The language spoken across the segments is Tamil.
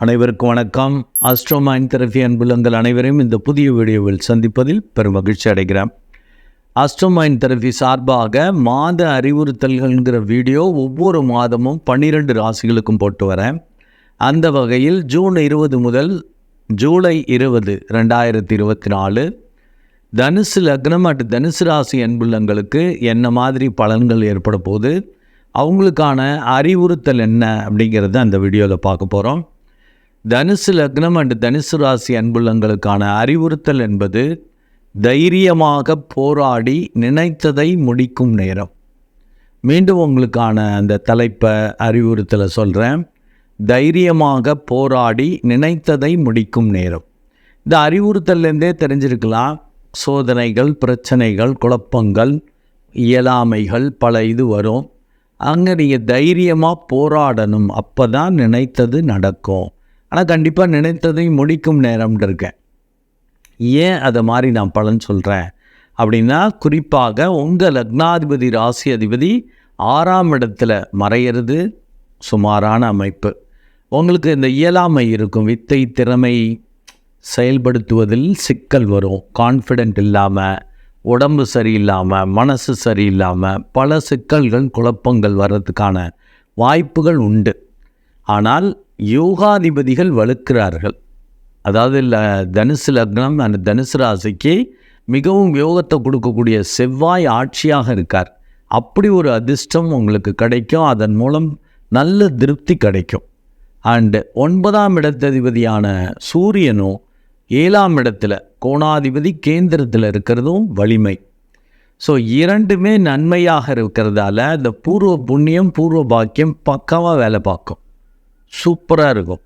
அனைவருக்கும் வணக்கம். ஆஸ்ட்ரோமைன் தெரபி அன்புலங்கள் அனைவரையும் இந்த புதிய வீடியோவில் சந்திப்பதில் பெரும் மகிழ்ச்சி அடைகிறேன். ஆஸ்ட்ரோமைன் தெரபி சார்பாக மாத அறிவுறுத்தல்கள்ங்கிற வீடியோ ஒவ்வொரு மாதமும் பன்னிரெண்டு ராசிகளுக்கும் போட்டு வரேன். அந்த வகையில் ஜூன் இருபது முதல் ஜூலை இருபது ரெண்டாயிரத்தி இருபத்தி நாலு தனுசு லக்னம் அட் தனுசு ராசி அன்புள்ளங்களுக்கு என்ன மாதிரி பலன்கள் ஏற்பட போகுது? அவங்களுக்கான அறிவுறுத்தல் என்ன அப்படிங்கிறத அந்த வீடியோவில் பார்க்க போகிறோம் தனுசு லக்னம் அண்ட் தனுசு ராசி அன்புள்ளங்களுக்கான அறிவுறுத்தல் என்பது தைரியமாக போராடி நினைத்ததை முடிக்கும் நேரம். மீண்டும் உங்களுக்கான அந்த தலைப்பை அறிவுறுத்தலை சொல்கிறேன் தைரியமாக போராடி நினைத்ததை முடிக்கும் நேரம். இந்த அறிவுறுத்தல்லேருந்தே தெரிஞ்சிருக்கலாம். சோதனைகள் பிரச்சனைகள் குழப்பங்கள் இயலாமைகள் பல இது வரும். அங்கே நீங்கள் தைரியமாக போராடணும். அப்போ தான் நினைத்தது நடக்கும். ஆனால் கண்டிப்பாக நினைத்ததை முடிக்கும் நேரம்னு இருக்கேன். ஏன் அதை மாதிரி நான் பலன் சொல்கிறேன் அப்படின்னா குறிப்பாக உங்கள் லக்னாதிபதி ராசி அதிபதி ஆறாம் இடத்துல மறையிறது சுமாரான அமைப்பு. உங்களுக்கு இந்த இயலாமை இருக்கும். வித்தை திறமை செயல்படுத்துவதில் சிக்கல் வரும். கான்ஃபிடென்ட் இல்லாமல் உடம்பு சரியில்லாமல் மனசு சரியில்லாமல் பல சிக்கல்கள் குழப்பங்கள் வர்றதுக்கான வாய்ப்புகள் உண்டு. ஆனால் யோகாதிபதிகள் வலுக்கிறார்கள். அதாவது தனுசு லக்னம் அந்த தனுசு ராசிக்கு மிகவும் யோகத்தை கொடுக்கக்கூடிய செவ்வாய் ஆட்சியாக இருக்கார். அப்படி ஒரு அதிர்ஷ்டம் உங்களுக்கு கிடைக்கும். அதன் மூலம் நல்ல திருப்தி கிடைக்கும். அண்டு ஒன்பதாம் இடத்ததிபதியான சூரியனும் ஏழாம் இடத்துல கோணாதிபதி கேந்திரத்தில் இருக்கிறதும் வலிமை. ஸோ இரண்டுமே நன்மையாக இருக்கிறதால இந்த பூர்வ புண்ணியம் பூர்வ பாக்கியம் பக்காவாக வேலை பார்க்கும். சூப்பராக இருக்கும்.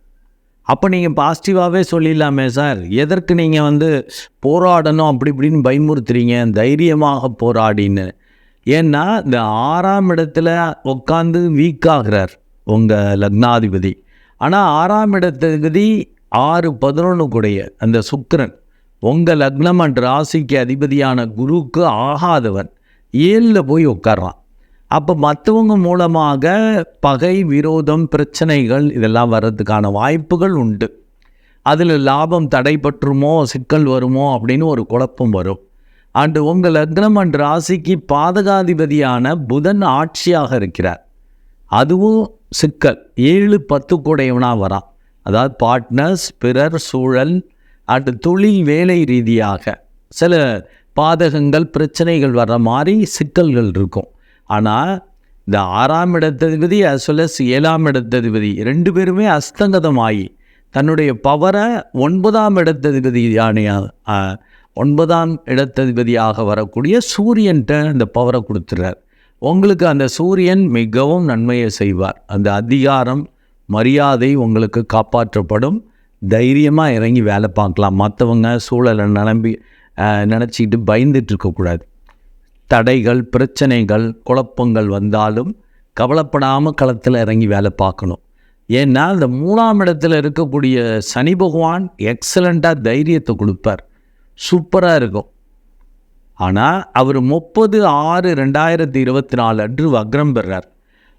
அப்போ நீங்கள் பாசிட்டிவாகவே சொல்லிடலாமே சார். எதற்கு நீங்கள் வந்து போராடணும் அப்படி இப்படின்னு பயமுறுத்துறீங்க? தைரியமாக போராடின்னு. ஏன்னா இந்த ஆறாம் இடத்துல உட்காந்து வீக் ஆகிறார் உங்கள் லக்னாதிபதி. ஆனால் ஆறாம் இடத்ததிபதி ஆறு பதினொன்று கூடைய அந்த சுக்கரன் உங்கள் லக்னம் அண்ட் ராசிக்கு அதிபதியான குருவுக்கு ஆகாதவன். ஏழில் போய் உட்கார்றான். அப்போ மற்றவங்க மூலமாக பகை விரோதம் பிரச்சனைகள் இதெல்லாம் வர்றதுக்கான வாய்ப்புகள் உண்டு. அதில் லாபம் தடைபற்றுமோ சிக்கல் வருமோ அப்படின்னு ஒரு குழப்பம் வரும். அண்டு உங்கள் லக்னம் அண்ட் ராசிக்கு பாதகாதிபதியான புதன் ஆட்சியாக இருக்கிறார். அதுவும் சிக்கல். ஏழு பத்து கூடையவனாக வரான். அதாவது பார்ட்னர்ஸ் பிறர் சூழல் அண்டு தொழில் வேலை ரீதியாக சில பாதகங்கள் பிரச்சனைகள் வர்ற மாதிரி சிக்கல்கள் இருக்கும். ஆனால் இந்த ஆறாம் இடத்ததிபதி as well ஏழாம் இடத்ததிபதி ரெண்டு பேருமே அஸ்தங்கதமாகி தன்னுடைய பவரை ஒன்பதாம் இடத்ததிபதியான ஆ, ஒன்பதாம் இடத்ததிபதியாக வரக்கூடிய சூரியன்ட்ட அந்த பவரை கொடுத்துறார். உங்களுக்கு அந்த சூரியன் மிகவும் நன்மையை செய்வார். அந்த அதிகாரம் மரியாதை உங்களுக்கு காப்பாற்றப்படும். தைரியமாக இறங்கி வேலை பார்க்கலாம். மற்றவங்க சூழலை நம்பி நினச்சிக்கிட்டு பயந்துட்டு இருக்கக்கூடாது. தடைகள் பிரச்சனைகள் குழப்பங்கள் வந்தாலும் கவலைப்படாமல் களத்தில் இறங்கி வேலை பார்க்கணும். ஏன்னா இந்த மூணாம் இடத்துல இருக்கக்கூடிய சனி பகவான் எக்ஸலண்ட்டாக தைரியத்தை கொடுப்பார். சூப்பராக இருக்கும். ஆனால் அவர் முப்பது ஆறு ரெண்டாயிரத்தி இருபத்தி நாலு அன்று வக்ரம் பெறார்.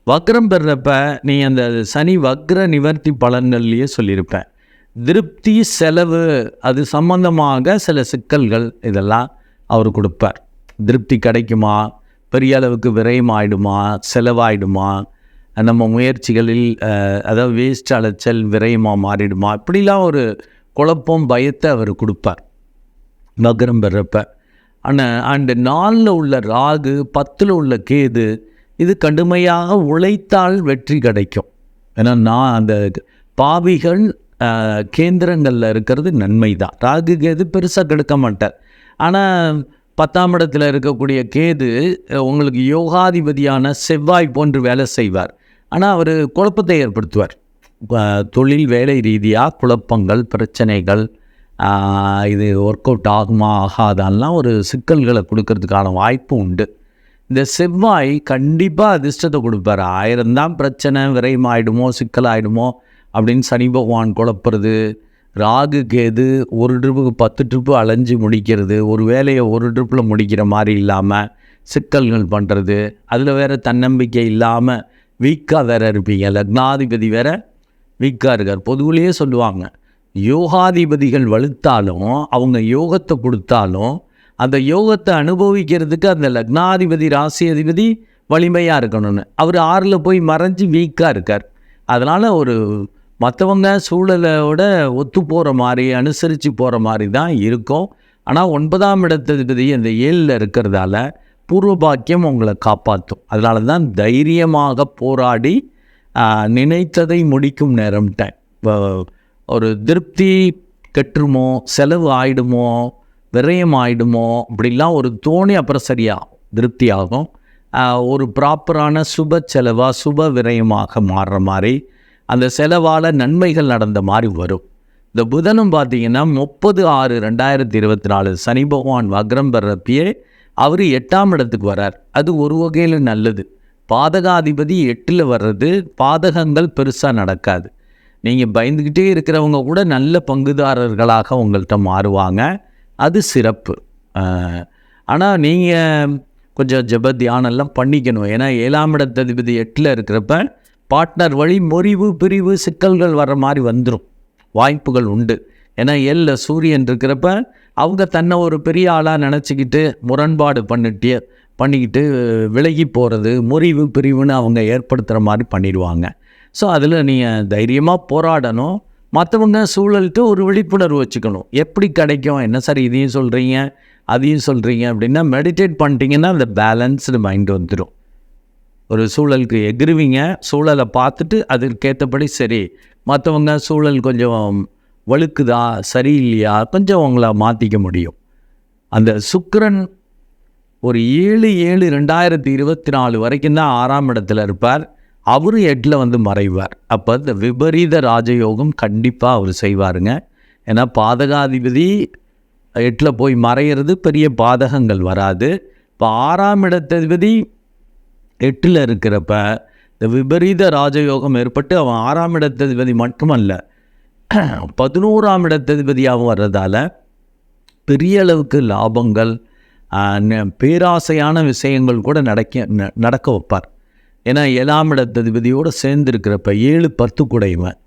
வக்ரம் பெறப்ப நீ அந்த சனி வக்ர நிவர்த்தி பலன்கள்லேயே சொல்லியிருப்பேன். திருப்தி செலவு அது சம்பந்தமாக சில சிக்கல்கள் இதெல்லாம் அவர் கொடுப்பார். திருப்தி கிடைக்குமா? பெரிய அளவுக்கு விரயமாயிடுமா செலவாயிடுமா? நம்ம முயற்சிகளில் அதாவது வேஸ்ட் அலைச்சல் விரயமாக மாறிடுமா? இப்படிலாம் ஒரு குழப்பம் பயத்தை அவர் கொடுப்பார். மகரம் பெறப்ப. ஆனால் அண்டு நாலில் உள்ள ராகு பத்தில் உள்ள கேது இது கடுமையாக உழைத்தால் வெற்றி கிடைக்கும். ஏன்னா நான் அந்த பாவிகள் கேந்திரங்களில் இருக்கிறது நன்மை தான் ராகு கேது பெருசாக கெடுக்க மாட்டார். ஆனால் பத்தாம் இடத்தில் இருக்கக்கூடிய கேது உங்களுக்கு யோகாதிபதியான செவ்வாய் போன்று வேலை செய்வார். ஆனால் அவர் குழப்பத்தை ஏற்படுத்துவார். தொழில் வேலை ரீதியாக குழப்பங்கள் பிரச்சனைகள் இது ஒர்க் அவுட் ஆகுமா ஆகாதான்லாம் ஒரு சிக்கல்களை கொடுக்கறதுக்கான வாய்ப்பு உண்டு. இந்த செவ்வாய் கண்டிப்பாக அதிர்ஷ்டத்தை கொடுப்பார். ஆயிரம் தான் பிரச்சனை விரயமாயிடுமோ சிக்கலாயிடுமோ அப்படின்னு சனி பகவான் குழப்புறது ராகு கேது ஒரு ட்ரிப்புக்கு பத்து ட்ரிப்பு அலைஞ்சு முடிக்கிறது. ஒரு வேலையை ஒரு ட்ரிப்பில் முடிக்கிற மாதிரி இல்லாமல் சிக்கல்கள் பண்ணுறது அதில் வேறு தன்னம்பிக்கை இல்லாமல் வீக்காக வேற இருப்பீங்க. லக்னாதிபதி வேற வீக்காக இருக்கார். பொதுவிலேயே சொல்லுவாங்க யோகாதிபதிகள் வலுத்தாலும் அவங்க யோகத்தை கொடுத்தாலும் அந்த யோகத்தை அனுபவிக்கிறதுக்கு அந்த லக்னாதிபதி ராசி அதிபதி வலிமையாக இருக்கணும்னு. அவர் ஆறில் போய் மறைஞ்சு வீக்காக இருக்கார். அதனால் ஒரு மற்றவங்க சூழலோட ஒத்து போகிற மாதிரி அனுசரித்து போகிற மாதிரி தான் இருக்கும். ஆனால் ஒன்பதாம் இடத்ததிபதி அந்த ஏழில் இருக்கிறதால பூர்வ பாக்கியம் உங்களை காப்பாற்றும் அதனால தான் தைரியமாக போராடி நினைத்ததை முடிக்கும் நேரம்ட்டேன் இப்போ ஒரு திருப்தி கெட்டுருமோ செலவு ஆயிடுமோ விரயம் ஆயிடுமோ இப்படிலாம் ஒரு தோணி அப்புறம் சரியாகும் திருப்தி ஆகும் ஒரு ப்ராப்பரான சுப செலவாக சுப விரயமாக மாறுற மாதிரி அந்த செலவால் நன்மைகள் நடந்த மாதிரி வரும். இந்த புதனும் பார்த்தீங்கன்னா முப்பது ஆறு ரெண்டாயிரத்தி இருபத்தி நாலு சனி பகவான் வக்ரம் பெறப்பியே அவர் எட்டாம் இடத்துக்கு வரார். அது ஒரு வகையில் நல்லது. பாதகாதிபதி எட்டில் வர்றது பாதகங்கள் பெருசாக நடக்காது. நீங்கள் பயந்துக்கிட்டே இருக்கிறவங்க கூட நல்ல பங்குதாரர்களாக உங்கள்கிட்ட மாறுவாங்க. அது சிறப்பு. ஆனால் நீங்கள் கொஞ்சம் ஜப தியானம்லாம் பண்ணிக்கணும். ஏன்னா ஏழாம் இடத்ததிபதி எட்டில் இருக்கிறப்ப பார்ட்னர் வழி முறிவு பிரிவு சிக்கல்கள் வர மாதிரி வந்துடும் வாய்ப்புகள் உண்டு. ஏன்னா எல்ல சூரியன் இருக்கிறப்ப அவங்க தன்னை ஒரு பெரிய ஆளாக நினச்சிக்கிட்டு முரண்பாடு பண்ணிட்டு பண்ணிக்கிட்டு விலகி போகிறது முறிவு பிரிவுன்னு அவங்க ஏற்படுத்துகிற மாதிரி பண்ணிடுவாங்க. ஸோ அதில் நீங்கள் தைரியமாக போராடணும். மற்றவங்க சூழலுக்கு ஒரு விழிப்புணர்வு வச்சுக்கணும். எப்படி கிடைக்கும்? என்ன சார் இதையும் சொல்கிறீங்க அதையும் சொல்கிறீங்க அப்படின்னா மெடிடேட் பண்ணிட்டீங்கன்னா அந்த பேலன்ஸ்டு மைண்ட் வந்துடும் ஒரு சூழலுக்கு எகிருவீங்க. சூழலை பார்த்துட்டு அதற்கேற்றபடி சரி. மற்றவங்க சூழல் கொஞ்சம் வழுக்குதா சரியில்லையா கொஞ்சம் உங்களை மாற்றிக்க முடியும். அந்த சுக்கரன் ஒரு ஏழு ஏழு ரெண்டாயிரத்தி இருபத்தி நாலு வரைக்கும் தான் ஆறாம் இடத்துல இருப்பார். அவரும் எட்டில் வந்து மறைவார். அப்போ இந்த விபரீத ராஜயோகம் கண்டிப்பாக அவர் செய்வாருங்க. ஏன்னா பாதகாதிபதி எட்டில் போய் மறையிறது பெரிய பாதகங்கள் வராது. இப்போ ஆறாம் இடத்ததிபதி எட்டில் இருக்கிறப்ப இந்த விபரீத ராஜயோகம் ஏற்பட்டு அவன் ஆறாம் இடத்ததிபதி மட்டுமல்ல பதினோராம் இடத்ததிபதியாகவும் வர்றதால பெரிய அளவுக்கு லாபங்கள் பேராசையான விஷயங்கள் கூட நடக்க ந- நடக்க வைப்பார். ஏன்னா ஏழாம் இடத்ததிபதியோடு சேர்ந்துருக்கிறப்ப ஏழு பத்து குடைவன்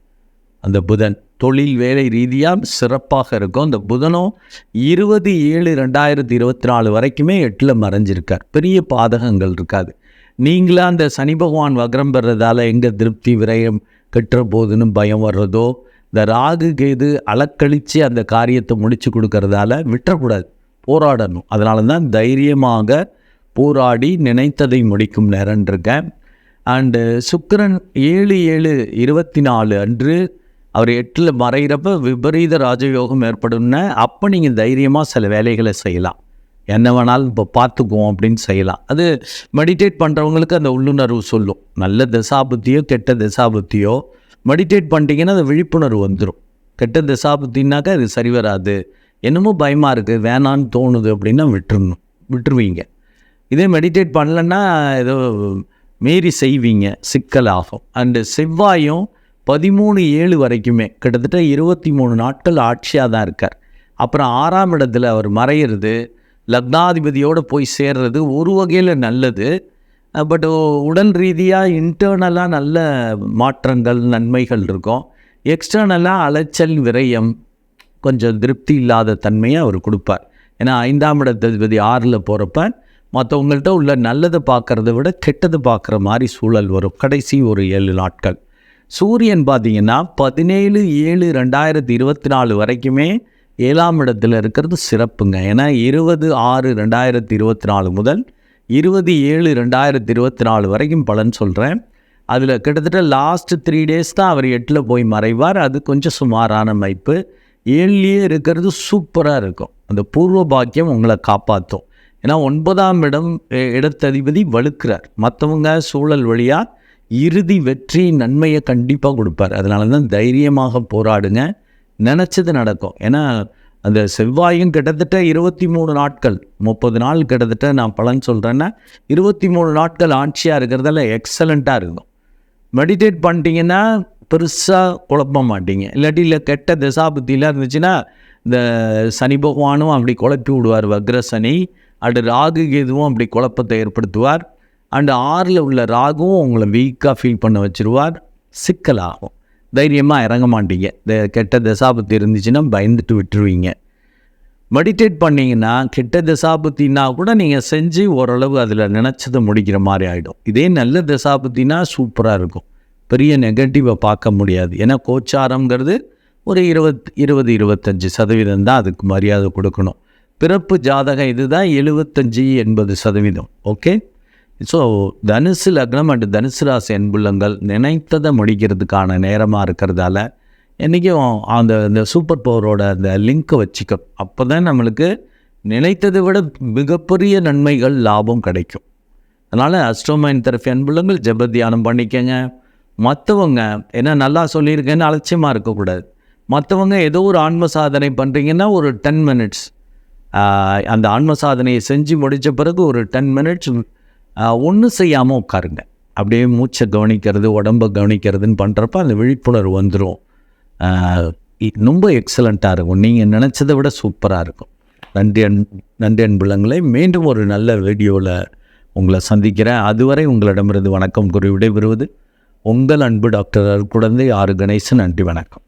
அந்த புதன். தொழில் வேலை ரீதியாக சிறப்பாக இருக்கும். அந்த புதனும் இருபது ஏழு ரெண்டாயிரத்தி இருபத்தி நாலு வரைக்குமே எட்டில் மறைஞ்சிருக்கார். பெரிய பாதகங்கள் இருக்காது. நீங்களாக அந்த சனி பகவான் வக்ரம் பெறதால் எங்கே திருப்தி விரயம் கெட்டுற போதுன்னு பயம் வர்றதோ இந்த ராகு கேது அலக்கழித்து அந்த காரியத்தை முடித்து கொடுக்கறதால விட்டுறக்கூடாது போராடணும். அதனால தான் தைரியமாக போராடி நினைத்ததை முடிக்கும் நேரம் இருக்கேன். அண்டு சுக்கரன் ஏழு ஏழு இருபத்தி நாலு அன்று அவர் எட்டில் மறைகிறப்ப விபரீத ராஜயோகம் ஏற்படும்னா அப்போ நீங்கள் தைரியமாக சில வேலைகளை செய்யலாம். என்ன வேணாலும் இப்போ பார்த்துக்குவோம் அப்படின்னு செய்யலாம். அது மெடிடேட் பண்ணுறவங்களுக்கு அந்த உள்ளுணர்வு சொல்லும். நல்ல திசாபுத்தியோ கெட்ட திசாபுத்தியோ மெடிடேட் பண்ணிட்டீங்கன்னா அந்த விழிப்புணர்வு வந்துடும் கெட்ட திசாபுத்தின்னாக்கா அது சரி வராது. என்னமோ பயமாக இருக்குது வேணான்னு தோணுது அப்படின்னா விட்டுருணும் விட்டுருவீங்க. இதே மெடிடேட் பண்ணலன்னா ஏதோ மீறி செய்வீங்க சிக்கல் ஆகும். அண்டு செவ்வாயும் பதிமூணு ஏழு வரைக்குமே கிட்டத்தட்ட இருபத்தி மூணு நாட்கள் ஆட்சியாக தான் இருக்கார். அப்புறம் ஆறாம் இடத்துல அவர் மறையிறது லக்னாதிபதியோடு போய் சேர்றது ஒரு வகையில் நல்லது. பட் உடல் ரீதியாக இன்டர்னலாக நல்ல மாற்றங்கள் நன்மைகள் இருக்கும். எக்ஸ்டர்னலாக அலைச்சல் விரயம் கொஞ்சம் திருப்தி இல்லாத தன்மையை அவர் கொடுப்பார். ஏன்னா ஐந்தாம் இடத்ததிபதி ஆறில் போகிறப்ப மற்றவங்கள்ட்ட உள்ள நல்லதை பார்க்குறத விட கெட்டது பார்க்குற மாதிரி சூழல் வரும். கடைசி ஒரு ஏழு நாட்கள். சூரியன் பார்த்தீங்கன்னா பதினேழு ஏழு ரெண்டாயிரத்தி இருபத்தி நாலு வரைக்குமே ஏழாம் இடத்தில் இருக்கிறது சிறப்புங்க. ஏன்னா இருபது ஆறு ரெண்டாயிரத்தி இருபத்தி நாலு முதல் இருபது ஏழு ரெண்டாயிரத்தி இருபத்தி நாலு வரைக்கும் பலன் சொல்கிறேன் அதில் கிட்டத்தட்ட லாஸ்ட் த்ரீ டேஸ் தான் அவர் எட்டில் போய் மறைவார். அது கொஞ்சம் சுமாரான அமைப்பு ஏழுலேயே இருக்கிறது சூப்பராக இருக்கும். அந்த பூர்வ பாக்கியம் உங்களை காப்பாற்றும். ஏன்னா ஒன்பதாம் இடம் இடத்ததிபதி வலுக்கிறார். மற்றவங்க சூழல் வழியாக இறுதி வெற்றி நன்மையை கண்டிப்பாக கொடுப்பார். அதனால தான் தைரியமாக போராடுங்க. நினச்சது நடக்கும். ஏன்னா அந்த செவ்வாயும் கிட்டத்தட்ட இருபத்தி மூணு நாட்கள் முப்பது நாள் கிட்டத்தட்ட நான் பலன் சொல்கிறேன்னா இருபத்தி மூணு நாட்கள் ஆட்சியாக இருக்கிறதால எக்ஸலண்ட்டாக இருக்கும். மெடிடேட் பண்ணிட்டீங்கன்னா பெருசாக குழப்ப மாட்டீங்க. இல்லாட்டி இல்லை கெட்ட திசாபுத்திலாம் இருந்துச்சுன்னா இந்த சனி பகவானும் அப்படி குழப்பி விடுவார். வக்ர சனி அண்டு ராகு கேதுவும் அப்படி குழப்பத்தை ஏற்படுத்துவார். அண்டு ஆறில் உள்ள ராகுவும் உங்களை வீக்காக ஃபீல் பண்ண வச்சிருவார். சிக்கலாகும். தைரியமாக இறங்க மாட்டீங்க. இந்த கெட்ட தசாபத்தி இருந்துச்சுன்னா பயந்துட்டு விட்டுருவீங்க. மெடிடேட் பண்ணிங்கன்னா கெட்ட தசாபத்தினா கூட நீங்கள் செஞ்சு ஓரளவு அதில் நினச்சதை முடிக்கிற மாதிரி ஆகிடும் இதே நல்ல தசாபத்தினா சூப்பராக இருக்கும். பெரிய நெகட்டிவை பார்க்க முடியாது. ஏன்னா கோச்சாரங்கிறது ஒரு இருபத் இருபது இருபத்தஞ்சி சதவீதம் தான் அதுக்கு மரியாதை கொடுக்கணும். பிறப்பு ஜாதகம் இதுதான் எழுபத்தஞ்சி எண்பது சதவீதம். ஓகே ஸோ தனுசு லக்னம் அண்டு தனுசு ராசி அன்புள்ளங்கள் நினைத்ததை முடிக்கிறதுக்கான நேரமாக இருக்கிறதால என்றைக்கும் அந்த இந்த சூப்பர் பவரோட அந்த லிங்க்கை வச்சுக்கணும் அப்போ தான் நம்மளுக்கு நினைத்ததை விட மிகப்பெரிய நன்மைகள் லாபம் கிடைக்கும். அதனால் அஸ்ட்ரோமைன் தெரப்பி அன்புள்ளங்கள் ஜெப தியானம் பண்ணிக்கங்க. மற்றவங்க என்ன நல்லா சொல்லியிருக்கேன்னு அலட்சியமாக இருக்கக்கூடாது. மற்றவங்க ஏதோ ஒரு ஆன்ம சாதனை பண்ணுறீங்கன்னா ஒரு டென் மினிட்ஸ் அந்த ஆன்ம சாதனையை செஞ்சு முடித்த பிறகு ஒரு டென் மினிட்ஸ் ஒன்றும் செய்யாமல் உட்காருங்க. அப்படியே மூச்சை கவனிக்கிறது உடம்பை கவனிக்கிறதுன்னு பண்ணுறப்ப அந்த விழிப்புணர்வு வந்துடும் ரொம்ப எக்ஸலண்ட்டாக இருக்கும். நீங்கள் நினச்சதை விட சூப்பராக இருக்கும். நன்றி அன் நன்றி அன்புலங்களை மீண்டும் ஒரு நல்ல வீடியோவில் உங்களை சந்திக்கிறேன். அதுவரை உங்களிடமிருந்து வணக்கம் கூறி விடைபெறுவது உங்கள் அன்பு டாக்டர் குழந்தை ஆறு கணேசன். நன்றி வணக்கம்.